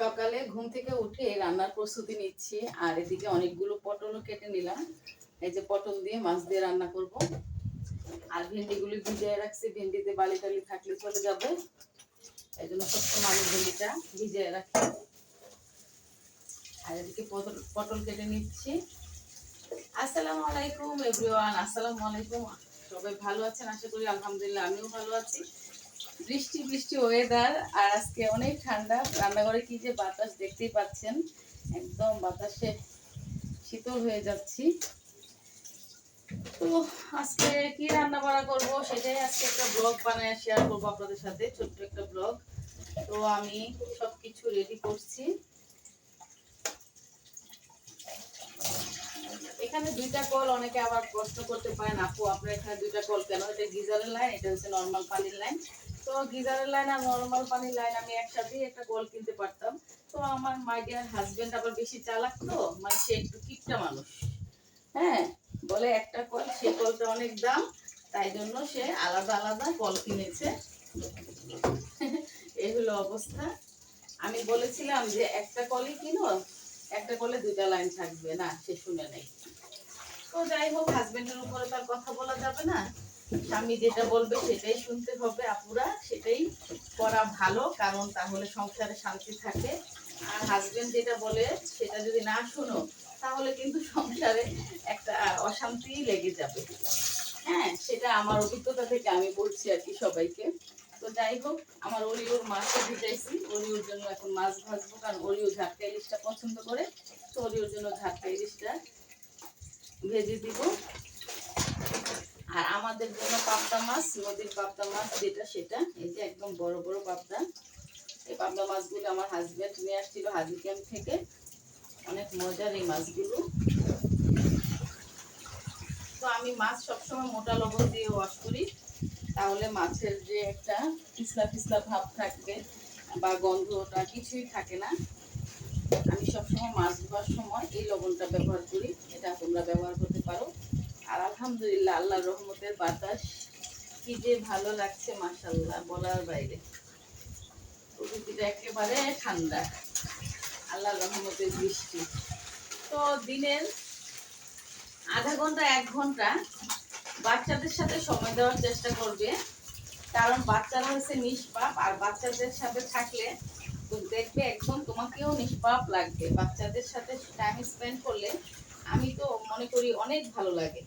সকালে ঘুম থেকে উঠে রান্নার প্রস্তুতি নিচ্ছি, আর এদিকে অনেকগুলো পটলও কেটে নিলাম। এই যে পটল দিয়ে মাছ দিয়ে রান্না করব। আর ভেন্ডিগুলি ভিজিয়ে রাখছি, ভেন্ডিতে বালি টালি থাকলে চলে যাবে। এই জন্য সবসময় আমি ভেন্ডিটা ভিজিয়ে রাখি। আর এদিকে পটল পটল কেটে নিচ্ছি। আসসালামু আলাইকুম, এভরিওয়ান। আসসালামু আলাইকুম। সবাই ভালো আছেন? আশা করি আলহামদুলিল্লাহ, আমিও ভালো আছি। বৃষ্টি বৃষ্টি ওয়েদার আর আজকে অনেক ঠান্ডা। রান্নাঘরে কি যে বাতাস দেখতেই পাচ্ছেন, একদম বাতাসে শীতল হয়ে যাচ্ছি। তো আজকে কি রান্না বাড়া করব সেটাই আজকে একটা ব্লগ বানায় শেয়ার করব আপনাদের সাথে, ছোট্ট একটা ব্লগ তো আমি সবকিছু রেডি করছি। এখানে দুইটা কল অনেকে আবার প্রশ্ন করতে পারেন, আপু, আপনার এখানে দুইটা কল কেন? এটা গিজারের লাইন এটা হচ্ছে নর্মাল পানির লাইন তো গিজারের লাইন আর নর্মাল পানির লাইন আমি একসাথেই একটা কল কিনতে পারতাম। তো আমার মাই ডিয়ার হাজবেন্ড আবার বেশি চালাক তো মানে সে একটু কিপটা মানুষ। হ্যাঁ বলে একটা কল সেই কলটা অনেক দাম, তাই জন্য সে আলাদা আলাদা কল কিনেছে। এই হলো অবস্থা। আমি বলেছিলাম যে একটা কলই কিনো, একটা কলে দুইটা লাইন থাকবে। না, সে শুনে নেই। তো যাই হোক হাজবেন্ডের উপরে তার কথা বলা যাবে না। স্বামী যেটা বলবে সেটাই শুনতে হবে আপুরা, সেটাই করা ভালো, কারণ তাহলে সংসারে শান্তি থাকে। আর হাজবেন্ড যেটা বলে সেটা যদি না শোনো, তাহলে কিন্তু সংসারে একটা অশান্তি লেগে যাবে। হ্যাঁ সেটা আমার অভিজ্ঞতা থেকে আমি বলছি আর কি সবাইকে। তো যাই হোক, আমার ওরিওর মাছটা ভিজাইছি। ওরিওর জন্য এখন মাছ ভাজবো, কারণ ওরিও ঝাটকা ইলিশটা পছন্দ করে। তো ওরিওর জন্য ঝাটকা ইলিশটা ভেজে দিব আর আমাদের জন্য পাবদা মাছ, নদীর পাবদা মাছ, যেটা সেটা, এই যে একদম বড় বড় পাবদা। এই পাবদা মাছগুলো আমার হাজবেন্ড নিয়ে আসছিল হাজি ক্যাম্প থেকে। অনেক মজার এই মাছগুলো। তো আমি মাছ সবসময় মোটা লবণ দিয়ে ওয়াশ করি। তাহলে মাছের যে একটা পিছলা পিছলা ভাব থাকবে বা গন্ধটা কিছুই থাকে না। আমি সবসময় মাছ ধোয়ার সময় এই লবণটা ব্যবহার করি। এটা তোমরা ব্যবহার করতে পারো। আর আলহামদুলিল্লাহ, আল্লাহর রহমতের বাতাস কি যে ভালো লাগছে মাসাল্লাহ বলার বাইরে। প্রকৃতিটা একেবারে ঠান্ডা। আল্লাহ রহমতের বৃষ্টি। তো দিনের আধা ঘণ্টা, এক ঘণ্টা বাচ্চাদের সাথে সময় দেওয়ার চেষ্টা করবে। কারণ বাচ্চারা হচ্ছে নিষ্পাপ, আর বাচ্চাদের সাথে থাকলে দেখবে একদম তোমাকেও নিষ্পাপ লাগবে। বাচ্চাদের সাথে টাইম স্পেন্ড করলে আমি তো মনে করি অনেক ভালো লাগে।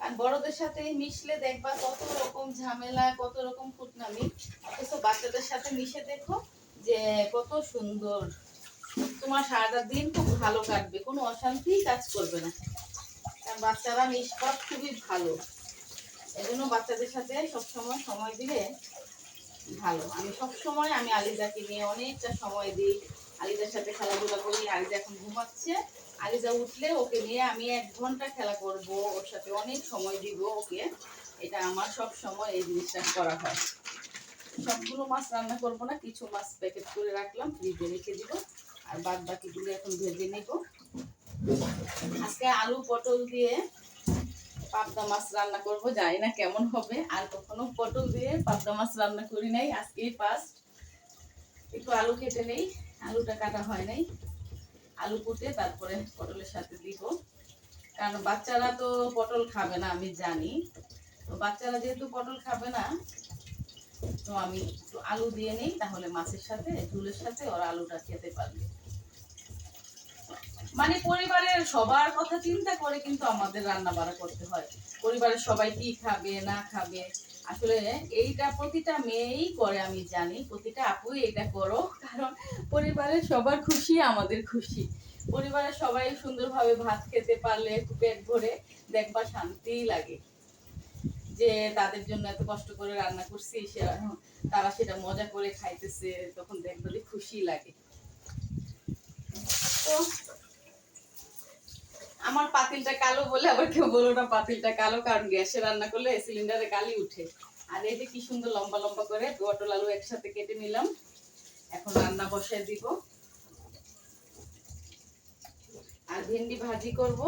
কারণ বড়দের সাথে মিশলে দেখবা কত রকম ঝামেলা, কত রকম ফুটনামি অথচ বাচ্চাদের সাথে মিশে দেখো যে কত সুন্দর। তোমার সারাটা দিন খুব ভালো কাটবে, কোনো অশান্তি কাজ করবে না। কারণ বাচ্চারা নিষ্পাপ খুবই ভালো। এজন্য বাচ্চাদের সাথে সবসময় সময় দিলে ভালো। আমি সব সময় আমি আলিজাকে নিয়ে অনেকটা সময় দিই। আলিজার সাথে খেলাধুলা করি আলিজা এখন ঘুমাচ্ছে। আলিজা উঠলে ওকে নিয়ে আমি এক ঘণ্টা খেলা করব, ওর সাথে অনেক সময় দিব ওকে। এটা আমার সব সময় এই জিনিসটা করা হয়। সবগুলো মাছ রান্না করব না, কিছু মাছ প্যাকেট করে রাখলাম ফ্রিজে রেখে দিব, আর বাদ বাকিগুলো এখন ভেজে নেব। আজকে আলু পটল দিয়ে পাবদা মাছ রান্না করব, জানি না কেমন হবে। আর কখনো পটল দিয়ে পাবদা মাছ রান্না করি নাই, আজকেই ফার্স্ট একটু আলু কেটে নেই, আলুটা কাটা হয় নাই। আলু কুটে তারপরে পটলের সাথে দিব। কারণ বাচ্চারা তো পটল খাবে না, আমি জানি। তো বাচ্চারা যেহেতু পটল খাবে না, তো আমি একটু আলু দিয়ে নিই, তাহলে মাছের সাথে, ঝুলের সাথে ওরা আলুটা খেতে পারবে। মানে পরিবারের সবার কথা চিন্তা করে কিন্তু আমাদের রান্না বাড়া করতে হয়। পরিবারের সবাই কি খাবে, না খাবে? আসলে এইটা প্রতিটা মেয়েই করে, আমি জানি। প্রতিটা আপুই এটা করো, কারণ পরিবারের সবার খুশি, আমাদের খুশি। পরিবারের সবাই সুন্দরভাবে ভাত খেতে পারলে, পেট ভরে দেখবা শান্তিই লাগে। যে তাদের জন্য এত কষ্ট করে রান্না করছি সে তারা সেটা মজা করে খাইতেছে, তখন দেখবে খুশি লাগে। আমার পাতিলটা কালো বলে আবার কেউ বলো না পাতিলটা কালো, কারণ গ্যাসে রান্না করলে সিলিন্ডারে কালি উঠে। আর এই যে কি সুন্দর লম্বা লম্বা করে পটল আলু একসাথে কেটে নিলাম। এখন রান্না বসায় দিব। আর ভেন্ডি ভাজি করব।